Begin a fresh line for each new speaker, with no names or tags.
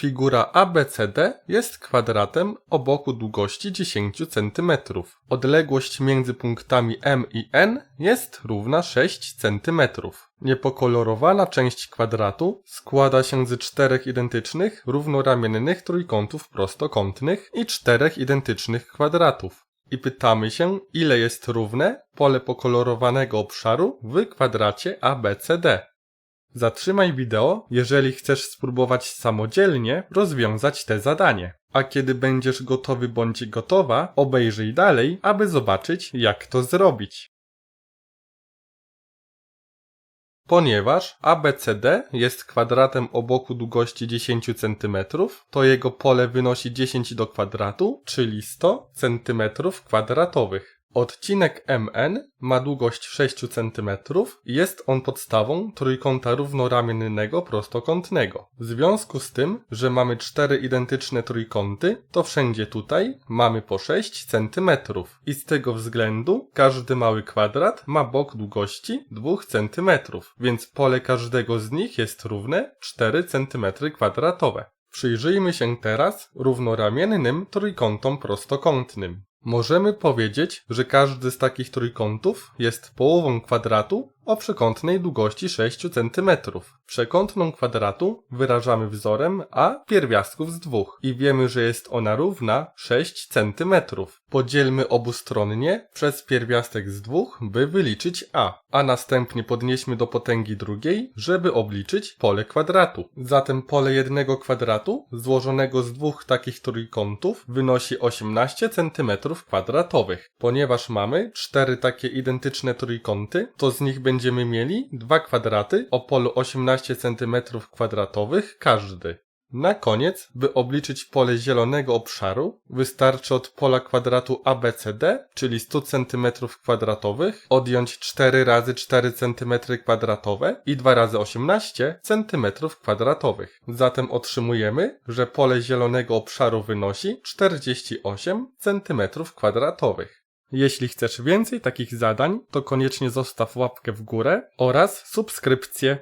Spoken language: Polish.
Figura ABCD jest kwadratem o boku długości 10 cm. Odległość między punktami M i N jest równa 6 cm. Niepokolorowana część kwadratu składa się z czterech identycznych, równoramiennych trójkątów prostokątnych i czterech identycznych kwadratów. I pytamy się, ile jest równe pole pokolorowanego obszaru w kwadracie ABCD. Zatrzymaj wideo, jeżeli chcesz spróbować samodzielnie rozwiązać te zadanie. A kiedy będziesz gotowy bądź gotowa, obejrzyj dalej, aby zobaczyć, jak to zrobić. Ponieważ ABCD jest kwadratem o boku długości 10 cm, to jego pole wynosi 10 do kwadratu, czyli 100 cm kwadratowych. Odcinek MN ma długość 6 cm i jest on podstawą trójkąta równoramiennego prostokątnego. W związku z tym, że mamy cztery identyczne trójkąty, to wszędzie tutaj mamy po 6 cm i z tego względu każdy mały kwadrat ma bok długości 2 cm, więc pole każdego z nich jest równe 4 cm kwadratowe. Przyjrzyjmy się teraz równoramiennym trójkątom prostokątnym. Możemy powiedzieć, że każdy z takich trójkątów jest połową kwadratu o przekątnej długości 6 cm. Przekątną kwadratu wyrażamy wzorem a pierwiastków z dwóch i wiemy, że jest ona równa 6 cm. Podzielmy obustronnie przez pierwiastek z dwóch, by wyliczyć a, a następnie podnieśmy do potęgi drugiej, żeby obliczyć pole kwadratu. Zatem pole jednego kwadratu złożonego z dwóch takich trójkątów wynosi 18 cm kwadratowych. Ponieważ mamy cztery takie identyczne trójkąty, to z nich będziemy mieli dwa kwadraty o polu 18 cm kwadratowych każdy. Na koniec, by obliczyć pole zielonego obszaru, wystarczy od pola kwadratu ABCD, czyli 100 cm kwadratowych, odjąć 4 razy 4 cm kwadratowe i 2 razy 18 cm kwadratowych. Zatem otrzymujemy, że pole zielonego obszaru wynosi 48 cm kwadratowych. Jeśli chcesz więcej takich zadań, to koniecznie zostaw łapkę w górę oraz subskrypcję.